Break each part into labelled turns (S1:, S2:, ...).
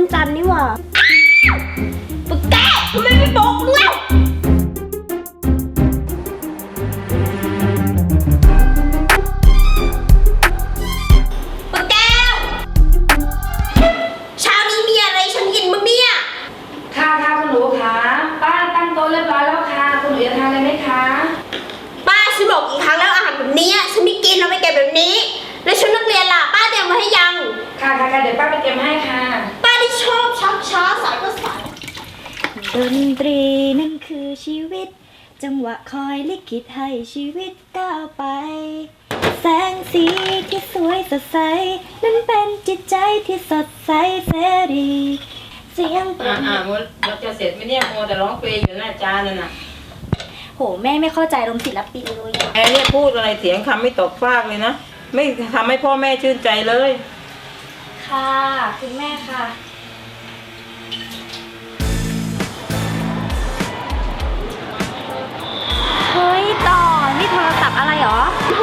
S1: วันจันทร์นี่หว่าปะแก้วทำไมไม่บอกมึงเล่าปะแก้วเช้านี้มีอะไรฉันกินบ้างเนี่ย
S2: ค่ะค่ะคุณหนูคะป้าตั้งโต๊ะเรียบร้อยแล้วค่ะ คุณหนูจะทานอะไรไหมคะ
S1: ป้าฉันบอกกี่ครั้งแล้วอาหารแบบนี้อะฉันไม่กินเอาไปเก็บแบบนี้ แล้วชุดนักเรียนล่ะป้าเตรียมมาให้ยัง
S2: ค่ะค่ะค่ะเดี๋ยวป้าไปเตรียมให้ค่ะ
S1: ป้าที่ ชอบชักช้าสายก็สาย
S3: ดนตรีนั่นคือชีวิต จังหวะคอยลิขิตให้ชีวิตก้าวไป แสงสีที่สวยสดใส นั้นเป็นจิตใจที่สดใสเสรี เสียงปร
S2: อ่า
S3: บ
S2: อ่า
S3: มือ
S2: มดเราจะเสร็จไหมเนี่ยโมวแต่ร้องเพลงอยู่หน้าจานนั่นน่ะ
S3: โหแม่ไม่เข้าใจลมณ์ศิลปินเลยอะ
S2: แอร์เนี่ยพูดอะไรเสียงคำไม่ตกฟากเลยนะ ไม่ทำให้พ่อแม่ชื่นใจเลย
S3: ค่ะ คุณแม่ค่ะ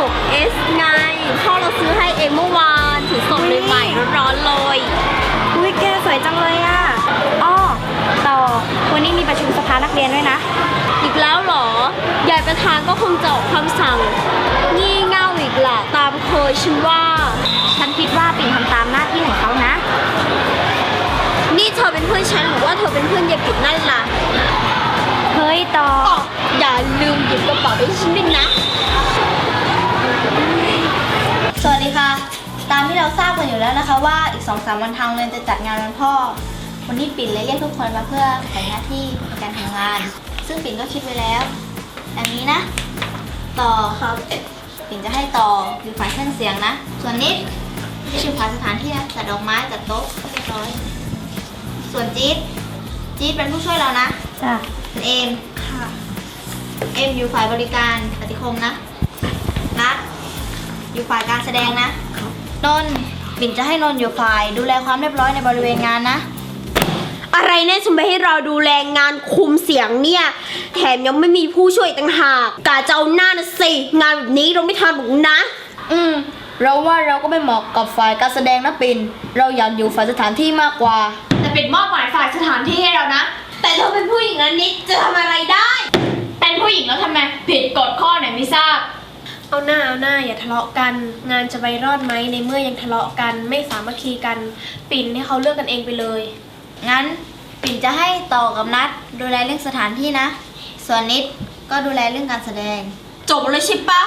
S1: 6S ไงพ่อเราซื้อให้เองเมื่อวานถือสดใหม่ๆร้อนๆเลย
S3: อุ้ยแกสวยจังเลยอะอ้อต่อ วันนี้มีประชุมสภานักเรียนด้วยนะ
S1: อีกแล้วเหรอยายประธานก็คงจะออกคำสั่ง งี่เง่าอีกแหละตามเคยฉันว่า
S3: ฉันคิดว่าปิ่นทำตามหน้าที่ของเขานะ
S1: นี่เธอเป็นเพื่อนฉันหรือว่าเธอเป็นเพื่อนยายปิดนั่นล่ะ
S3: เฮ้ยต่อ
S1: ก็อย่าลืมหยิบกระเป๋าไปให้ฉันด้วยนะ
S4: สวัสดีค่ะ ตามที่เราทราบกันอยู่แล้วนะคะว่าอีก2อสวันทางโรงเรียนจะจัดงานวันพ่อ วันนี้ปิ่นเลยเรียกทุกคนมาเพื่อแบ่งหน้าที่ในการทำงาน ซึ่งปิ่นก็คิดไว้แล้วอย่างนี้นะ ต่อครับปิ่นจะให้ต่ออยู่ฝ่ายเครื่องเสียงนะ ส่วนนิดที่อยู่ฝ่ายสถานที่นะจัดดอกไม้จัดโต๊ะให้เรียบร้อย ส่วนจี๊ดจี๊ดเป็นผู้ช่วยเรานะ
S3: จ้ะ
S4: ส่วนเอมค่ะ เอมอยู่ฝ่ายบริการปฏิคมนะนัด อยู่ฝ่ายการแสดงนะ นนท์ปิ่นจะให้นนท์อยู่ฝ่าย ดูแลความเรียบร้อยในบริเวณงานนะ
S1: อะไรเนี่ยฉันไปให้เราดูแลงานคุมเสียงเนี่ย แถมยังไม่มีผู้ช่วยอีกต่างหากกาจะเอาหน้านะสิ งานแบบนี้เราไม่ทำหรอกนะ
S4: อืม เราว่าเราก็ไม่เหมาะกับฝ่ายการแสดงนะปิ่น เราอยากอยู่ฝ่ายสถานที่มากกว่า
S5: แต่เป็นมอบหมายฝ่ายสถานที่ให้เรานะ
S1: แต่เธอเป็นผู้หญิงนะนิดจะทำอะไรได้
S5: เป็นผู้หญิงแล้วทำไมผิดกฎข้อไหนไม่ทราบ
S6: เอาหน้าเอาหน้าอย่าทะเลาะกัน งานจะไปรอดไหมในเมื่อยังทะเลาะกัน ไม่สามัคคีกัน ปิ่นให้เขาเลือกกันเองไปเลย
S4: งั้นปิ่นจะให้ต่อกับนัดดูแลเรื่องสถานที่นะ ส่วนนิดก็ดูแลเรื่องการแสดง
S1: จบเลยใช่ปะ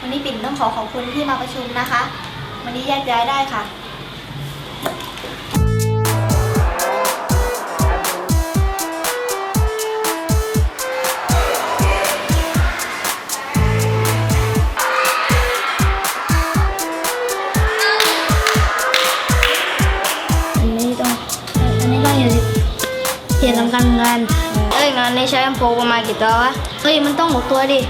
S4: วันนี้ปิ่นต้องขอขอบคุณที่มาประชุมนะคะ วันนี้แยกย้ายได้ค่ะ
S3: เสียงสำคัญกัน
S4: เอ้ยงานนี้ใช้ลำโพงประมาณกี่ตัววะเอ้ยมันต้องหกตัวดิ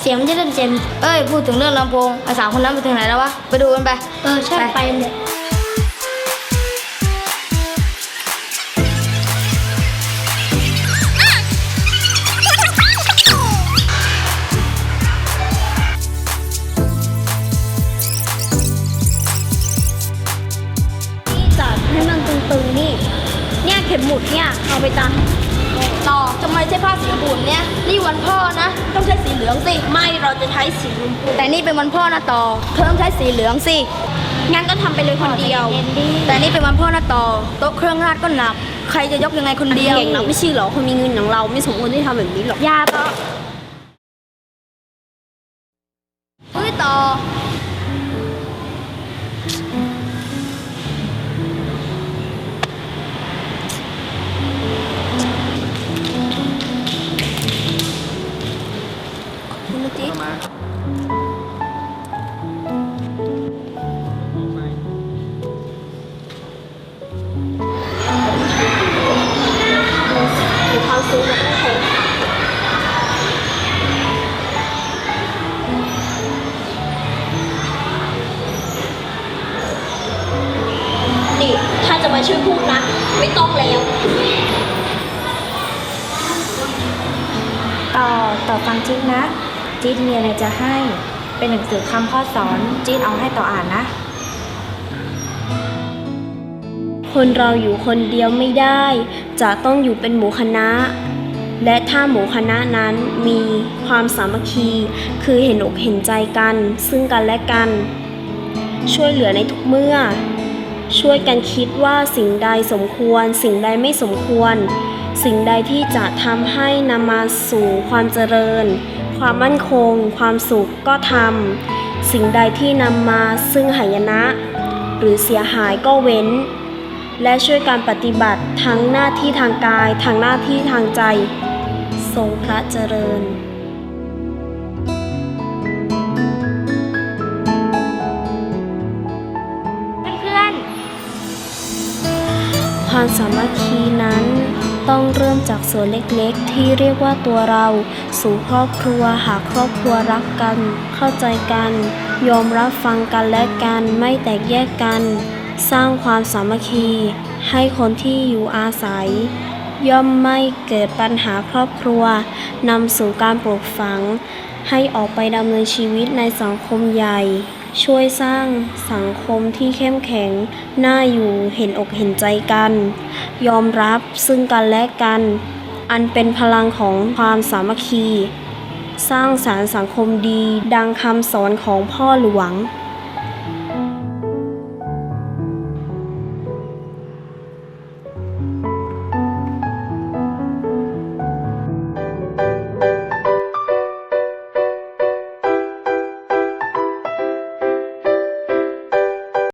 S3: เสียงมันจะเล่นเจน
S4: เอ้ยพูดถึงเรื่องลำโพงไอ้สามคนนั้นไปถึงไหนแล้ววะไปดูกันไป
S3: เออใช่ไปเลย
S1: เอาไปจ้ะ
S4: ต่อทำไมใช้ผ้าสีชมพูเนี่ย นี่วันพ่อนะ ต้องใช้สีเหลืองสิ
S1: ไม่เราจะใช้สีชมพู
S4: แต่นี่เป็นวันพ่อนะต่อเธอต้องใช้สีเหลืองสิ
S1: งั้นก็ทำไปเลยคนเดียว
S4: แต่นี่เป็นวันพ่อนะต่อโต๊ะเครื่องราชก็หนัก ใครจะยกยังไงคนเดียว
S1: เก่งนะไม่ใช่เหรอคนมีเงินอย่างเราไม่สมควรที่ทำแบบนี้หรอก
S3: ยาต่อ
S4: เฮ้ยต่อ
S1: มาช่วยพูดนะ ไม่ต้องแล้ว
S3: ต่อต่อฟังจิ๊ดนะ จิ๊ดมีอะไรจะให้ เป็นหนังสือคำข้อสอนจิ๊ดเอาให้ต่ออ่านนะ
S7: คนเราอยู่คนเดียวไม่ได้ จะต้องอยู่เป็นหมู่คณะ และถ้าหมู่คณะนั้นมีความสามัคคี คือเห็นอกเห็นใจกัน ซึ่งกันและกัน ช่วยเหลือในทุกเมื่อ ช่วยกันคิดว่าสิ่งใดสมควร สิ่งใดไม่สมควร สิ่งใดที่จะทำให้นำมาสู่ความเจริญ ความมั่นคง ความสุขก็ทำสิ่งใดที่นำมาซึ่งหายนะ หรือเสียหายก็เว้น และช่วยการปฏิบัติทั้งหน้าที่ทางกายทางหน้าที่ทางใจ ทรงพระเจริญ ความสามัคคีนั้น ต้องเริ่มจากส่วนเล็กๆ ที่เรียกว่าตัวเรา สู่ครอบครัวหากครอบครัวรักกัน เข้าใจกัน ยอมรับฟังกันและกันไม่แตกแยกกัน สร้างความสามัคคี ให้คนที่อยู่อาศัย ย่อมไม่เกิดปัญหาครอบครัวนำสู่การปลูกฝัง ให้ออกไปดำเนินชีวิตในสังคมใหญ่ ช่วยสร้างสังคมที่เข้มแข็ง น่าอยู่เห็นอกเห็นใจกัน ยอมรับซึ่งกันและกัน อันเป็นพลังของความสามัคคี สร้างสารรค์สังคมดีดังคำสอนของพ่อหลวง